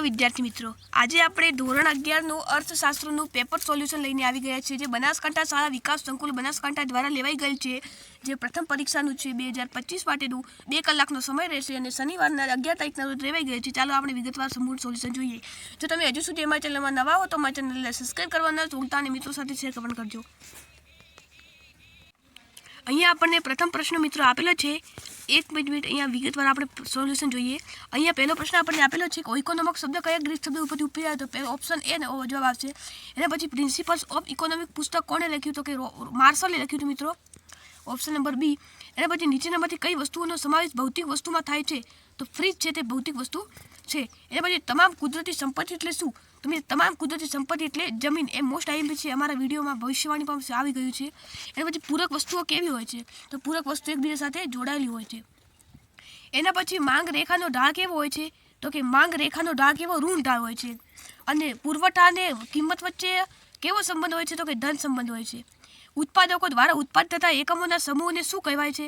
Hello વિદ્યાર્થી મિત્રો, આજે આપણે ધોરણ અગિયારનું અર્થશાસ્ત્રનું પેપર સોલ્યુશન લઈને આવી ગયા છીએ, જે બનાસકાંઠા શાળા વિકાસ સંકુલ બનાસકાંઠા દ્વારા લેવાઈ ગયેલ છે. જે પ્રથમ પરીક્ષાનું છે, બે હજાર પચીસ માટેનું. બે કલાકનો સમય રહેશે અને શનિવારના અગિયાર તારીખના રોજ લેવાઈ ગયો છે. ચાલો આપણે વિગતવાર સંપૂર્ણ સોલ્યુશન જોઈએ. જો તમે હજુ સુધી અમારા ચેનલમાં નવા હો તો અમારા ચેનલને સબસ્ક્રાઈબ કરવાના ભૂલતા અને મિત્રો સાથે શેર પણ કરજો. અહીંયા આપણને પ્રથમ પ્રશ્ન મિત્રો આપેલો છે. એક મિનિટ અહીંયા વિગતવાર આપણે સોલ્યુશન જોઈએ. અહીંયા પહેલો પ્રશ્ન આપણને આપેલો છે કે ઇકોનોમિક શબ્દ કયા ગ્રીક શબ્દ ઉપરથી ઉપરી તો પહેલો ઓપ્શન એ જવાબ આવશે. એના પછી પ્રિન્સિપલ્સ ઓફ ઇકોનોમિક પુસ્તક કોણે લખ્યું? તો કે માર્શલે લખ્યું હતું મિત્રો. ઓપ્શન નંબર બી એના પછી નીચે નંબરથી કઈ વસ્તુઓનો સમાવેશ ભૌતિક વસ્તુમાં થાય છે? તો ફ્રીજ છે તે ભૌતિક વસ્તુ. છે. એટલે પછી તમામ કુદરતી સંપત્તિ એટલે શું? તમે તમામ કુદરતી સંપત્તિ એટલે જમીન. એ મોસ્ટ આઈએમપી છે અમારા વિડીયોમાં ભવિષ્યવાણી પણ આવી ગયું છે. એના પછી પૂરક વસ્તુઓ કેવી હોય છે? તો પૂરક વસ્તુ એકબીજા સાથે જોડાયેલી હોય છે. એના પછી માંગ રેખાનો ઢાળ કેવો હોય છે? તો કે માંગ રેખાનો ઢાળ કેવો? ઋણ ઢાળ હોય છે. અને પુરવઠા અને કિંમત વચ્ચે કેવો સંબંધ હોય છે? તો કે ધન સંબંધ હોય છે. ઉત્પાદકો દ્વારા ઉત્પાદ થતા એકમોના સમૂહને શું કહેવાય છે?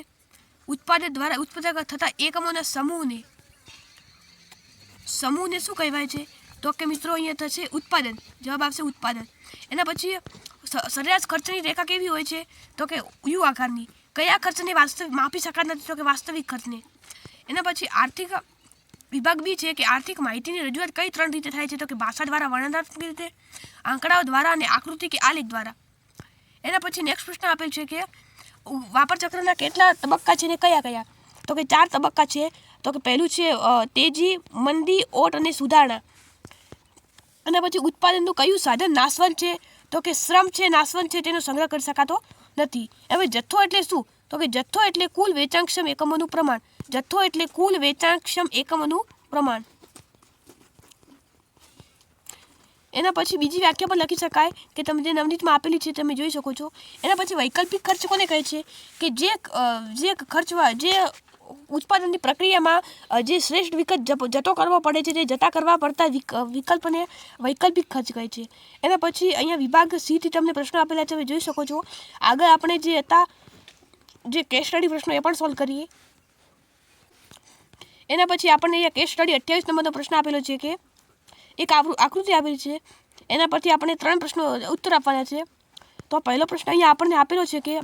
ઉત્પાદક દ્વારા ઉત્પાદક થતા એકમોના સમૂહને સમૂહને શું કહેવાય છે? તો કે મિત્રો અહીંયા થશે ઉત્પાદન. જવાબ આવશે ઉત્પાદન. એના પછી સરેરાશ ખર્ચની રેખા કેવી હોય છે? તો કે યુ આકારની. કયા ખર્ચને વાસ્તવિક માપી શકાતા નથી, તો કે વાસ્તવિક ખર્ચને? એના પછી આર્થિક વિભાગ બી છે કે આર્થિક માહિતીની રજૂઆત કઈ ત્રણ રીતે થાય છે? તો કે ભાષા દ્વારા, વર્ણનાત્મક રીતે, આંકડાઓ દ્વારા અને આકૃતિ કે આલેખ દ્વારા. એના પછી નેક્સ્ટ પ્રશ્ન આપેલ છે કે વાપર ચક્રના કેટલા તબક્કા છે ને કયા કયા? તો કે ચાર તબક્કા છે. તો કે પહેલું છે તેજી, મંદી, ઓટ અને સુધારણા. અને પછી ઉત્પાદનનું કયું સાધન નાશવંત છે? તો કે શ્રમ છે, નાશવંત છે, તેનો સંગ્રહ કરી શકાતો નથી. હવે જથ્થો એટલે શું? તો કે જથ્થો એટલે કુલ વેચાણક્ષમ એકમોનું પ્રમાણ. જથ્થો એટલે કુલ વેચાણક્ષમ એકમોનું પ્રમાણ. એના પછી બીજી વ્યાખ્યા પણ લખી શકાય કે તમે જે નવનીતમાં આપેલી છે તમે જોઈ શકો છો. એના પછી વૈકલ્પિક ખર્ચ કોને કહે છે? કે જે જે ખર્ચવા, જે ઉત્પાદનની પ્રક્રિયામાં જે શ્રેષ્ઠ વિકલ્પ જતો કરવો પડે છે જે જતા કરવા પડતા વિક- વિકલ્પને વૈકલ્પિક ખર્ચ કહે છે. એના પછી અહીંયા વિભાગ સી થી તમને પ્રશ્નો આપેલા છે, તમે જોઈ શકો છો. આગળ આપણે જે હતા, જે કેસ સ્ટડી પ્રશ્નો એ પણ સોલ્વ કરીએ. એના પછી આપણને અહીંયા કેસ સ્ટડી અઠ્યાવીસ નંબરનો પ્રશ્ન આપેલો છે કે, એક આકૃતિ આપેલી છે. એના પરથી આપણે ત્રણ પ્રશ્નો ઉત્તર આપવાના છે. તો પહેલો પ્રશ્ન અહીંયા આપણને આપેલો છે કે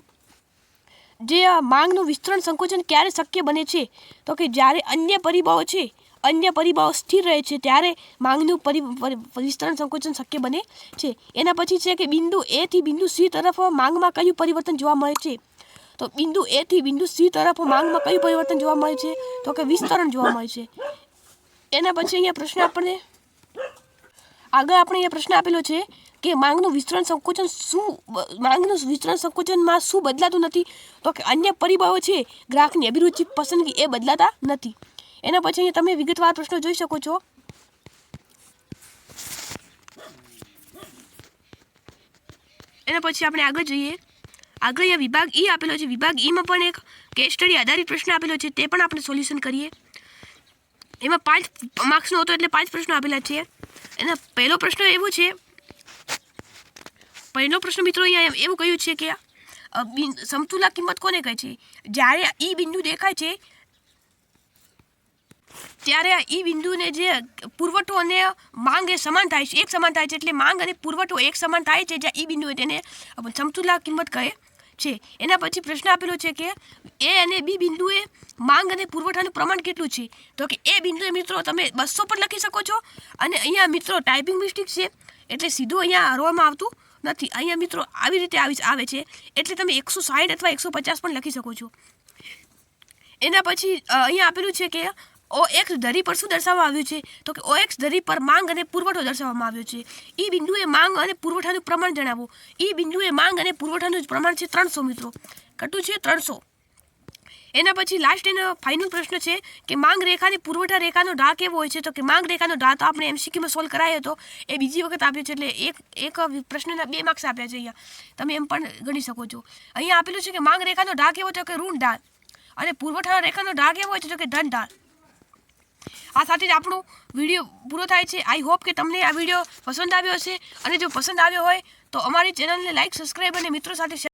જે માંગનું વિસ્તરણ સંકોચન ક્યારે શક્ય બને છે? તો કે જ્યારે અન્ય પરિબળો છે, અન્ય પરિબળો સ્થિર રહે છે, ત્યારે માંગનું વિસ્તરણ સંકોચન શક્ય બને છે. એના પછી છે કે બિંદુ એ થી બિંદુ સી તરફ માંગમાં કયું પરિવર્તન જોવા મળે છે? તો બિંદુ એ થી બિંદુ સી તરફ માંગમાં કયું પરિવર્તન જોવા મળે છે? તો કે વિસ્તરણ જોવા મળે છે. એના પછી અહીંયા પ્રશ્ન આપણને, આગળ આપણે અહીંયા પ્રશ્ન આપેલો છે કે માંગનું વિસ્તરણ સંકોચન શું, માંગનું વિસ્તરણ સંકોચનમાં શું બદલાતું નથી? તો કે અન્ય પરિબળો છે, ગ્રાહકની અભિરુચિ પસંદગી એ બદલાતા નથી. એના પછી અહીંયા તમે વિગતવાર પ્રશ્નો જોઈ શકો છો. એના પછી આપણે આગળ જોઈએ. આગળ અહીંયા વિભાગ ઈ આપેલો છે. વિભાગ ઈમાં પણ એક કેસ સ્ટડી આધારિત પ્રશ્ન આપેલો છે. તે પણ આપણે સોલ્યુશન કરીએ. એમાં પાંચ માર્ક્સનો હતો એટલે પાંચ પ્રશ્નો આપેલા છે. એના પહેલો પ્રશ્ન એવો છે પહેલો પ્રશ્ન મિત્રો અહીંયા એવું કહ્યું છે કે સમતુલા કિંમત કોને કહે છે? જ્યારે ઈ બિંદુ દેખાય છે, ત્યારે ઈ બિંદુને જે પુરવઠો અને માંગ એ સમાન થાય છે, એક સમાન થાય છે, એટલે માંગ અને પુરવઠો એક સમાન થાય છે જ્યાં ઈ બિંદુએ તેને સમતુલા કિંમત કહે છે. એના પછી પ્રશ્ન આપેલો છે કે, એ અને બી બિંદુએ માંગ અને પુરવઠાનું પ્રમાણ કેટલું છે? તો કે એ બિંદુએ મિત્રો તમે બસો પર લખી શકો છો. અને અહીંયા મિત્રો ટાઈપિંગ મિસ્ટેક છે, એટલે સીધું અહીંયા હરવામાં આવતું નથી. અહીંયા મિત્રો આવી રીતે આવી આવે છે. એટલે તમે એકસો સાઠ અથવા એકસો પચાસ પણ લખી શકો છો. એના પછી અહીંયા આપેલું છે કે ઓ એક્સ ધરી પર શું દર્શાવવામાં આવ્યું છે? તો કે ઓ એક્સ ધરી પર માંગ અને પુરવઠો દર્શાવવામાં આવ્યો છે. ઈ બિંદુએ માંગ અને પુરવઠાનું પ્રમાણ જણાવો. ઈ બિંદુએ માંગ અને પુરવઠાનું પ્રમાણ છે ત્રણસો મિત્રો. કેટલું છે ત્રણસો. એના પછી લાસ્ટ એનો ફાઇનલ પ્રશ્ન છે કે માંગ રેખાની પુરવઠા રેખાનો ઢા કેવો હોય છે? તો કે માંગ રેખાનો ઢા તો આપણે એમસીક્યુમાં સોલ્વ કરાયો હતો એ બીજી વખત આપ્યો છે એટલે એક એક પ્રશ્નના બે માર્ક્સ આપ્યા છે અહીંયા. તમે એમ પણ ગણી શકો છો. અહીંયા આપેલું છે કે માંગ રેખાનો ઢા કેવો તો કે ઋણ ઢાળ અને પુરવઠા રેખાનો ઢા કેવો હોય છે તો કે ધન ઢાળ. આ સાથે જ આપણો વીડિયો પૂરો થાય છે. આઈ હોપ કે તમને આ વીડિયો પસંદ આવ્યો હશે. અને જો પસંદ આવ્યો હોય તો અમારી ચેનલને લાઇક સબસ્ક્રાઈબ અને મિત્રો સાથે